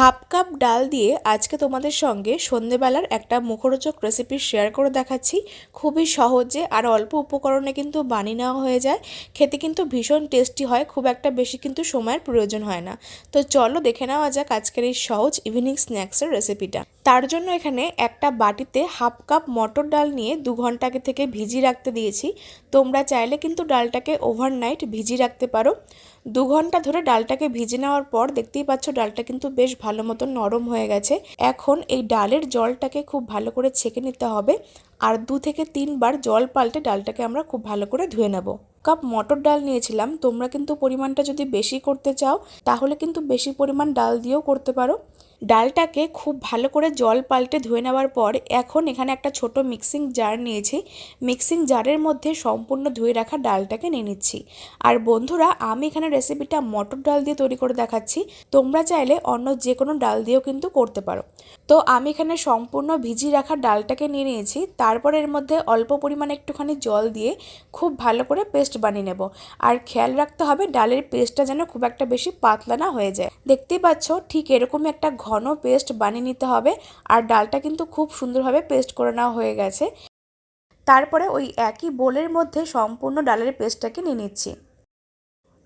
Half cup ডাল দিয়ে আজকে তোমাদের সঙ্গে সন্ধেবেলার একটা মুখরোচক রেসিপি শেয়ার করে দেখাচ্ছি। খুবই সহজে আর অল্প উপকরণে কিন্তু বানিয়ে নেওয়া হয়ে যায়। খেতে কিন্তু ভীষণ টেস্টি হয়, খুব একটা বেশি কিন্তু সময়ের প্রয়োজন হয় না। তো চলো দেখে নেওয়া যাক আজকের এই সহজ ইভিনিং স্ন্যাক্সের রেসিপিটা তার জন্য এখানে একটা বাটিতে হাফ কাপ মটর ডাল নিয়ে দু ঘণ্টা আগে থেকে ভিজিয়ে রাখতে দিয়েছি। তোমরা চাইলে কিন্তু ডালটাকে ওভারনাইট ভিজিয়ে রাখতে পারো। দু ঘণ্টা ধরে ডালটাকে ভিজে নেওয়ার পর দেখতেই পাচ্ছ ডালটা কিন্তু বেশ ভালো মতো নরম হয়ে গেছে। এখন এই ডালের জলটাকে খুব ভালো করে ছেঁকে নিতে হবে আর দু থেকে তিনবার জল পাল্টে ডালটাকে আমরা খুব ভালো করে ধুয়ে নেব। কাপ মটর ডাল নিয়েছিলাম, তোমরা কিন্তু পরিমাণটা যদি বেশি করতে চাও, তাহলে কিন্তু বেশি পরিমাণ ডাল দিয়েও করতে পারো। ডালটাকে খুব ভালো করে জল পাল্টে ধুয়ে নেওয়ার পর এখন এখানে একটা ছোট মিক্সিং জার নিয়েছি। মিক্সিং জারের মধ্যে সম্পূর্ণ ধুয়ে রাখা ডালটাকে নিয়ে নিচ্ছি। আর বন্ধুরা, আমি এখানে রেসিপিটা মটর ডাল দিয়ে তৈরি করে দেখাচ্ছি। তোমরা চাইলে অন্য যে কোনো ডাল দিয়েও কিন্তু করতে পারো। তো আমি এখানে সম্পূর্ণ ভিজিয়ে রাখা ডালটাকে নিয়ে নিয়েছি। তারপর এর মধ্যে অল্প পরিমাণে একটুখানি জল দিয়ে খুব ভালো করে পেস্ট বানিয়ে নেব। আর খেয়াল রাখতে হবে, ডালের পেস্টটা যেন খুব একটা বেশি পাতলা না হয়ে যায়। দেখতেই পাচ্ছ, ঠিক এরকমই একটা ঘন পেস্ট বানিয়ে নিতে হবে। আর ডালটা কিন্তু খুব সুন্দরভাবে পেস্ট করে নেওয়া হয়ে গেছে। তারপরে ওই একই বোলের মধ্যে সম্পূর্ণ ডালের পেস্টটাকে নিয়ে নিচ্ছি।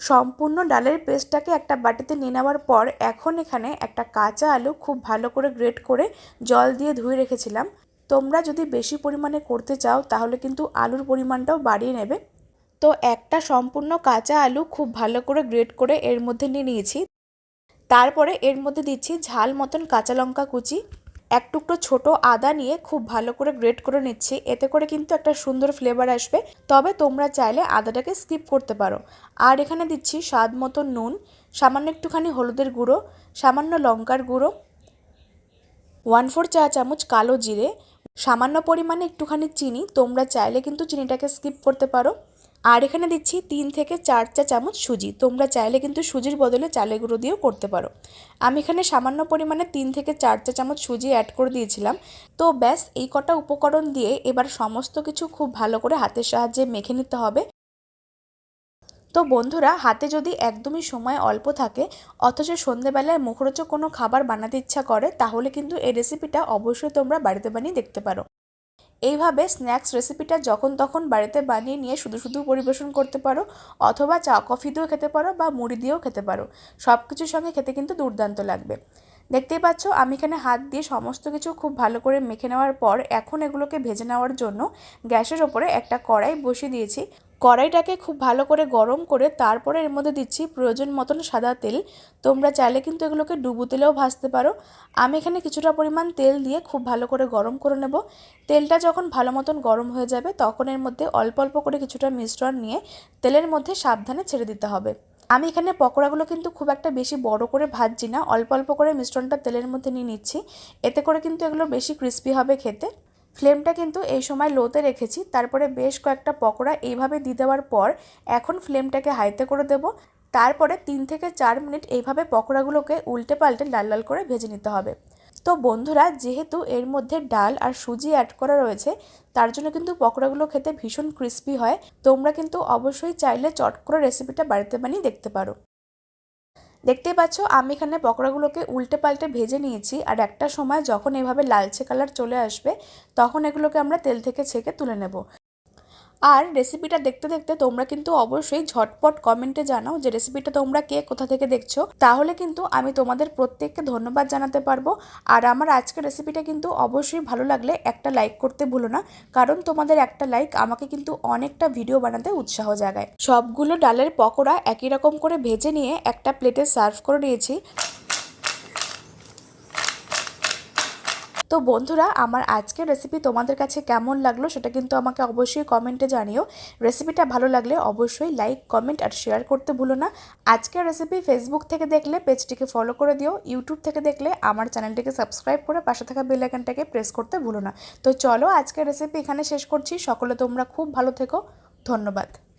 সম্পূর্ণ ডালের পেস্টটাকে একটা বাটিতে নিয়ে নেওয়ার পর এখন এখানে একটা কাঁচা আলু খুব ভালো করে গ্রেট করে জল দিয়ে ধুয়ে রেখেছিলাম। তোমরা যদি বেশি পরিমাণে করতে চাও তাহলে কিন্তু আলুর পরিমাণটাও বাড়িয়ে নেবে। তো একটা সম্পূর্ণ কাঁচা আলু খুব ভালো করে গ্রেট করে এর মধ্যে নিয়ে নিয়েছি। তারপরে এর মধ্যে দিচ্ছি ঝাল মতন কাঁচা লঙ্কা কুচি। এক টুকরো ছোট আদা নিয়ে খুব ভালো করে গ্রেট করে নিচ্ছি। এতে করে কিন্তু একটা সুন্দর ফ্লেভার আসবে। তবে তোমরা চাইলে আদাটাকে স্কিপ করতে পারো। আর এখানে দিচ্ছি স্বাদ মতো নুন, সামান্য একটুখানি হলুদের গুঁড়ো, সামান্য লঙ্কার গুঁড়ো ওয়ান ফোর চা চামচ কালো জিরে, সামান্য পরিমাণে একটুখানি চিনি। তোমরা চাইলে কিন্তু চিনিটাকে স্কিপ করতে পারো। আর এখানে দিচ্ছি তিন থেকে চার চা চামচ সুজি। তোমরা চাইলে কিন্তু সুজির বদলে চালের গুঁড়ো দিয়েও করতে পারো। আমি এখানে সামান্য পরিমাণে তিন থেকে চার চা চামচ সুজি অ্যাড করে দিয়েছিলাম। তো ব্যাস, এই কটা উপকরণ দিয়ে এবার সমস্ত কিছু খুব ভালো করে হাতের সাহায্যে মেখে নিতে হবে। তো বন্ধুরা, হাতে যদি একদমই সময় অল্প থাকে, অথচ সন্ধেবেলায় মুখরোচক কোনো খাবার বানাতে ইচ্ছা করে, তাহলে কিন্তু এই রেসিপিটা অবশ্যই তোমরা বাড়িতে বানিয়ে দেখতে পারো। এইভাবে স্ন্যাক্স রেসিপিটা যখন তখন বাড়িতে বানিয়ে নিয়ে শুধু শুধু পরিবেশন করতে পারো, অথবা চা, কফি দিয়েও খেতে পারো বা মুড়ি দিয়েও খেতে পারো। সব কিছুর সঙ্গে খেতে কিন্তু দুর্দান্ত লাগবে। দেখতেই পাচ্ছ, আমি এখানে হাত দিয়ে সমস্ত কিছু খুব ভালো করে মেখে নেওয়ার পর এখন এগুলোকে ভেজে নেওয়ার জন্য গ্যাসের ওপরে একটা কড়াই বসিয়ে দিয়েছি। কড়াইটাকে খুব ভালো করে গরম করে তারপরে এর মধ্যে দিচ্ছি প্রয়োজন মতন সাদা তেল। তোমরা চাইলে কিন্তু এগুলোকে ডুবু তেলেও ভাজতে পারো। আমি এখানে কিছুটা পরিমাণ তেল দিয়ে খুব ভালো করে গরম করে নেব। তেলটা যখন ভালো মতন গরম হয়ে যাবে, তখন এর মধ্যে অল্প অল্প করে কিছুটা মিশ্রণ নিয়ে তেলের মধ্যে সাবধানে ছেড়ে দিতে হবে। আমি এখানে পকোড়াগুলো কিন্তু খুব একটা বেশি বড় করে ভাজছি না। অল্প অল্প করে মিশ্রণটা তেলের মধ্যে নিয়ে নিচ্ছি। এতে করে কিন্তু এগুলো বেশি ক্রিস্পি হবে খেতে। ফ্লেমটা কিন্তু এই সময় লোতে রেখেছি, তারপরে বেশ কয়েকটা পকোড়া এইভাবে দিয়ে দেওয়ার পর এখন ফ্লেমটাকে হাইতে করে দেব। তারপরে তিন থেকে চার মিনিট এইভাবে পকোড়াগুলোকে উল্টে পাল্টে লাল লাল করে ভেজে নিতে হবে। তো বন্ধুরা, যেহেতু এর মধ্যে ডাল আর সুজি অ্যাড করা রয়েছে, তার জন্য কিন্তু পকোড়াগুলো খেতে ভীষণ ক্রিস্পি হয়। তোমরা কিন্তু অবশ্যই চাইলে চট করে রেসিপিটা বাড়িতে বানিয়ে দেখতে পারো। দেখতেই পাচ্ছ, আমি এখানে পকোড়াগুলোকে উল্টে পাল্টে ভেজে নিয়েছি। আর একটা সময় যখন এভাবে লালচে কালার চলে আসবে, তখন এগুলোকে আমরা তেল থেকে ছেঁকে তুলে নেব। আর রেসিপিটা দেখতে দেখতে তোমরা কিন্তু অবশ্যই ঝটপট কমেন্টে জানাও যে রেসিপিটা তোমরা কে কোথা থেকে দেখছ। তাহলে কিন্তু আমি তোমাদের প্রত্যেককে ধন্যবাদ জানাতে পারব। আর আমার আজকের রেসিপিটা কিন্তু অবশ্যই ভালো লাগলে একটা লাইক করতে ভুলো না। কারণ তোমাদের একটা লাইক আমাকে কিন্তু অনেকটা ভিডিও বানাতে উৎসাহ জাগায়। সবগুলো ডালের পকোড়া একই রকম করে ভেজে নিয়ে একটা প্লেটে সার্ভ করে নিয়েছি। তো বন্ধুরা, আমার আজকের রেসিপি তোমাদের কাছে কেমন লাগল সেটা কিন্তু আমাকে অবশ্যই কমেন্টে জানিও। রেসিপিটা ভালো লাগলে অবশ্যই লাইক কমেন্ট আর শেয়ার করতে ভুলো না। আজকের রেসিপি ফেসবুক থেকে দেখলে, পেজটিকে ফলো করে দিও। ইউটিউব থেকে দেখলে, আমার চ্যানেলটিকে সাবস্ক্রাইব করে পাশে থাকা বেল আইকনটাকে প্রেস করতে ভুলো না। তো চলো, আজকের রেসিপি এখানে শেষ করছি। সকলে তোমরা খুব ভালো থেকো। ধন্যবাদ।